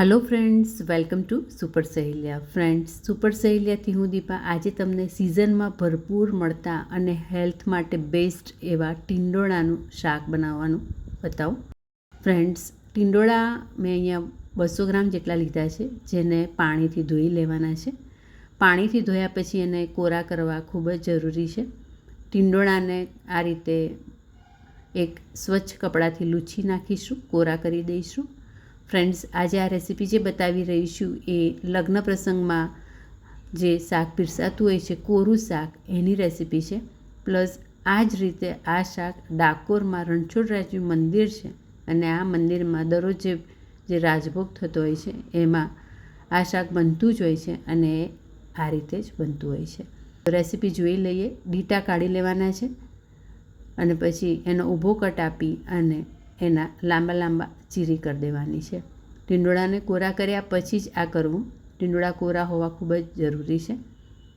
Hello friends welcome to super Saheliya friends super સહેલિયાથી હું દીપા આજે તમને સિઝનમાં ભરપૂર મળતા અને હેલ્થ માટે બેસ્ટ એવા ટિંડોળાનું શાક બનાવવાનું બતાવું. ફ્રેન્ડ્સ ટિંડોળા મેં અહીંયા બસો ગ્રામ જેટલા લીધા છે, જેને પાણીથી ધોઈ લેવાના છે. પાણીથી ધોયા પછી એને કોરા કરવા ખૂબ જ જરૂરી છે. ટિંડોળાને આ રીતે એક સ્વચ્છ કપડાથી લૂછી નાખીશું, કોરા કરી દઈશું. ફ્રેન્ડ્સ, આજે આ રેસીપી જે બતાવી રહી છું એ લગ્ન પ્રસંગમાં જે શાક પીરસાતું હોય છે, કોરું શાક, એની રેસીપી છે. પ્લસ આ જ રીતે આ શાક ડાકોરમાં રણછોડરાજનું મંદિર છે અને આ મંદિરમાં દરરોજ જે રાજભોગ થતો હોય છે, એમાં આ શાક બનતું જ હોય છે અને આ રીતે જ બનતું હોય છે. રેસીપી જોઈ લઈએ, ડીટા કાઢી લેવાના છે અને પછી એનો ઊભો કટ આપી અને એના લાંબા લાંબા ચીરી કરી દેવાની છે. ટીંડોળાને કોરા કર્યા પછી જ આ કરવું. ટીંડોળા કોરા હોવા ખૂબ જ જરૂરી છે.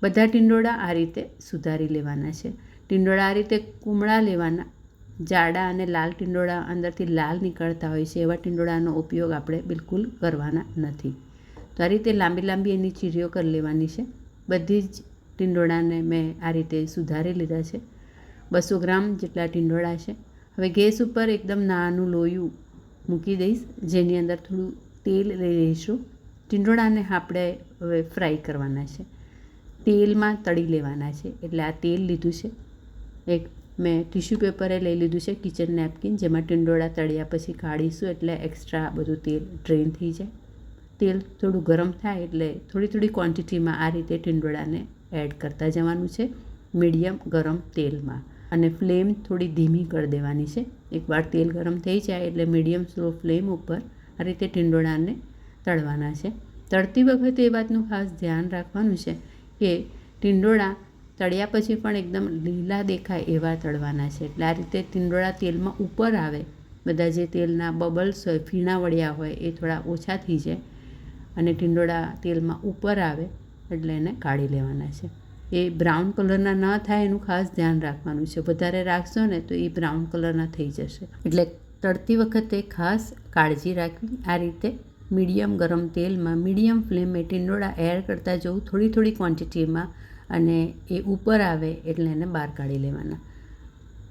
બધા ટીંડોળા આ રીતે સુધારી લેવાના છે. ટીંડોળા આ રીતે કુમળા લેવાના. જાડા અને લાલ ટીંડોળા અંદરથી લાલ નીકળતા હોય છે, એવા ટીંડોળાનો ઉપયોગ આપણે બિલકુલ કરવાના નથી. તો આ રીતે લાંબી લાંબી એની ચીરીઓ કરી લેવાની છે. બધી જ ટીંડોળાને મેં આ રીતે સુધારી લીધા છે. બસો ગ્રામ જેટલા ટીંડોળા છે. હવે ગેસ ઉપર એકદમ નાનું લોયું મૂકી દઈશ, જેની અંદર થોડું તેલ લઈ લઈશું ટીંડોળાને આપણે હવે ફ્રાય કરવાના છે. તેલમાં તળી લેવાના છે. એટલે આ તેલ લીધું છે. એક મેં ટીશ્યુ પેપરે લઈ લીધું છે, કિચન નેપકિન, જેમાં ટીંડોળા તળ્યા પછી કાઢીશું એટલે એક્સ્ટ્રા બધું તેલ ડ્રેન થઈ જાય. તેલ થોડું ગરમ થાય એટલે થોડી થોડી ક્વોન્ટિટીમાં આ રીતે ટીંડોળાને એડ કરતા જવાનું છે. મીડિયમ ગરમ તેલમાં. અને ફ્લેમ થોડી ધીમી કરી દેવાની છે. એકવાર તેલ ગરમ થઈ જાય એટલે મીડિયમ સ્લો ફ્લેમ ઉપર આ રીતે ટીંડોળાને તળવાના છે. તળતી વખતે એ વાતનું ખાસ ધ્યાન રાખવાનું છે કે ટીંડોળા તળ્યા પછી પણ એકદમ લીલા દેખાય એવા તળવાના છે. એટલે આ રીતે ટીંડોળા તેલમાં ઉપર આવે. બધા જે તેલના બબલ્સ હોય, ફીણા વળ્યા હોય, એ થોડા ઓછા થઈ જાય અને ટીંડોળા તેલમાં ઉપર આવે એટલે એને કાઢી લેવાના છે. એ બ્રાઉન કલરના ન થાય એનું ખાસ ધ્યાન રાખવાનું છે. વધારે રાખશો ને તો એ બ્રાઉન કલરના થઈ જશે. એટલે તળતી વખતે ખાસ કાળજી રાખવી. આ રીતે મીડિયમ ગરમ તેલમાં મીડિયમ ફ્લેમે ટીંડોળા એર કરતાં જવું થોડી થોડી ક્વોન્ટિટીમાં અને એ ઉપર આવે એટલે એને બહાર કાઢી લેવાના.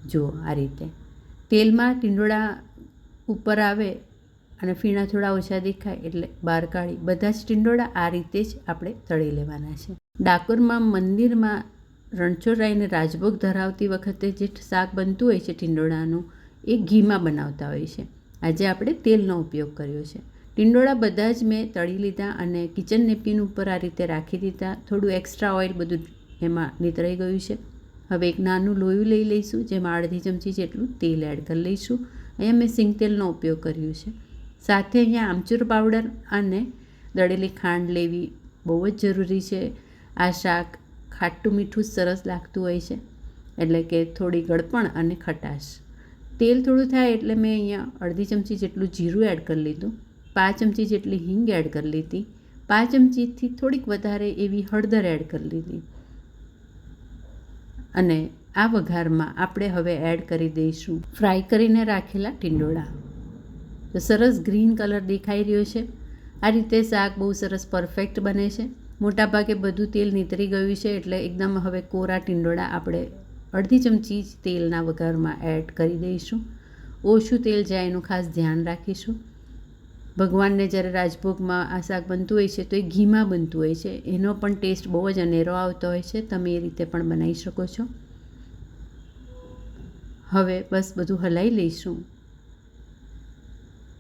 જુઓ આ રીતે. તેલમાં ટીંડોળા ઉપર આવે અને ફીણા થોડા ઓછા દેખાય એટલે બહાર કાઢી. બધા જ ટીંડોળા આ રીતે જ આપણે તળી લેવાના છે. ડાકોરમાં મંદિરમાં રણછોડરાયને રાજભોગ ધરાવતી વખતે જે શાક બનતું હોય છે ટીંડોળાનું, એ ઘીમાં બનાવતા હોય છે. આજે આપણે તેલનો ઉપયોગ કર્યો છે. ટીંડોળા બધા જ મેં તળી લીધા અને કિચન નેપકિન ઉપર આ રીતે રાખી દીધા. થોડું એક્સ્ટ્રા ઓઇલ બધું એમાં નીતરાઈ ગયું છે. હવે એક નાનું લોયું લઈ લઈશું, જેમાં અડધી ચમચી જેટલું તેલ એડ કરી લઈશું. અહીંયા મેં સિંગ તેલનો ઉપયોગ કર્યો છે. સાથે અહીંયા આમચૂર પાવડર અને દળેલી ખાંડ લેવી બહુ જ જરૂરી છે. આ શાક ખાટું મીઠું સરસ લાગતું હોય છે. એટલે કે થોડી ગળપણ અને ખટાશ. તેલ થોડું થાય એટલે મેં અહીંયા અડધી ચમચી જેટલું જીરું એડ કરી લીધું. પાંચ ચમચી જેટલી હિંગ એડ કરી લીધી. પાંચ ચમચીથી થોડીક વધારે એવી હળદર એડ કરી લીધી. અને આ વઘારમાં આપણે હવે એડ કરી દઈશું ફ્રાય કરીને રાખેલા ટીંડોળા. તો સરસ ગ્રીન કલર દેખાઈ રહ્યો છે. આ રીતે શાક બહુ સરસ પરફેક્ટ બને છે. મોટાભાગે બધું તેલ નીતરી ગયું છે એટલે એકદમ હવે કોરા ટીંડોળા આપણે અડધી ચમચી જ તેલના વઘારમાં એડ કરી દઈશું. ઓછું તેલ જાય એનું ખાસ ધ્યાન રાખીશું. ભગવાનને જ્યારે રાજભોગમાં આ શાક બનતું હોય છે, તો એ ઘીમાં બનતું હોય છે. એનો પણ ટેસ્ટ બહુ જ અનેરો આવતો હોય છે. તમે એ રીતે પણ બનાવી શકો છો. હવે બસ બધું હલાવી લઈશું.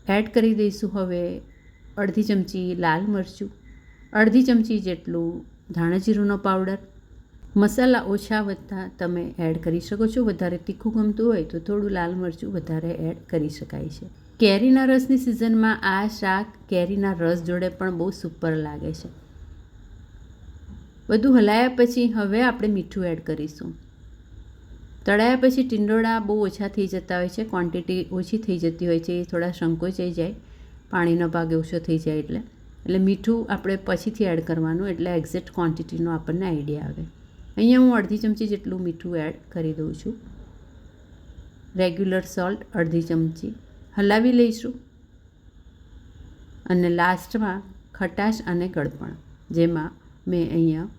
એડ કરી દઈશું હવે અડધી ચમચી લાલ મરચું. અડધી ચમચી જેટલું ધાણાજીરુંનો પાવડર. મસાલા ઓછા વધતા તમે એડ કરી શકો છો. વધારે તીખું ગમતું હોય તો થોડું લાલ મરચું વધારે એડ કરી શકાય છે. કેરીના રસની સિઝનમાં આ શાક કેરીના રસ જોડે પણ બહુ સુપર લાગે છે. બધું હલાયા પછી હવે આપણે મીઠું એડ કરીશું. તળાયા પછી ટીંડોળા બહુ ઓછા થઈ જતા હોય છે. ક્વોન્ટિટી ઓછી થઈ જતી હોય છે. એ થોડા સંકોચાઈ જાય. પાણીનો ભાગ ઓછો થઈ જાય એટલે. એટલે મીઠું આપણે પછીથી એડ કરવાનું, એટલે એક્ઝેક્ટ ક્વોન્ટિટીનો આપણને આઈડિયા આવે. અહીંયા હું અડધી ચમચી જેટલું મીઠું એડ કરી દઉં છું. રેગ્યુલર સોલ્ટ અડધી ચમચી. હલાવી લઈશું. અને લાસ્ટમાં ખટાશ અને ગળપણ, જેમાં મેં અહીંયા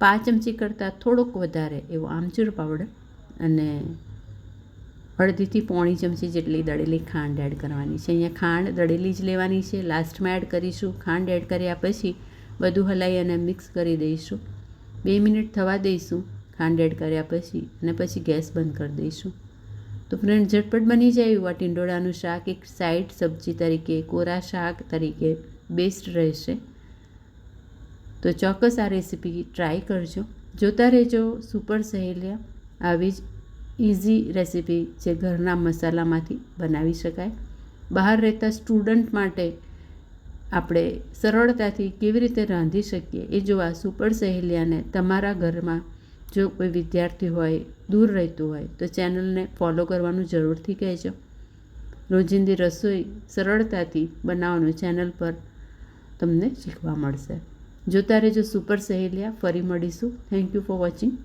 પાંચ ચમચી કરતાં થોડોક વધારે એવો આમચૂર પાવડર અને અડધીથી પોણી ચમચી જેટલી દળેલી ખાંડ એડ કરવાની છે. અહીંયા ખાંડ દળેલી જ લેવાની છે. લાસ્ટમાં એડ કરીશું. ખાંડ એડ કર્યા પછી બધું હલાવી અને મિક્સ કરી દઈશું. બે મિનિટ થવા દઈશું. ખાંડ એડ કર્યા પછી અને પછી ગેસ બંધ કરી દઈશું. તો ફ્રેન્ડ, ઝટપટ બની જાય એવું આ ટીંડોળાનું શાક. એક સાઈડ સબ્જી તરીકે કોરા શાક તરીકે બેસ્ટ રહેશે. તો ચોક્કસ આ રેસીપી ટ્રાય કરજો. જોતા રહેજો. સુપર સહેલિયા. આવી જ ઇઝી રેસીપી જે ઘરના મસાલામાંથી બનાવી શકાય. બહાર રહેતા સ્ટુડન્ટ માટે આપણે સરળતાથી કેવી રીતે રાંધી શકીએ એ જોવા સુપર સહેલિયાને તમારા ઘરમાં જો કોઈ વિદ્યાર્થી હોય, દૂર રહેતું હોય, તો ચેનલને ફોલો કરવાનું જરૂરથી કહેજો. રોજિંદી રસોઈ સરળતાથી બનાવવાનું ચેનલ પર તમને શીખવા મળશે. જોતા રહેજો સુપર સહેલિયા, ફરી મળીશું. Thank you for watching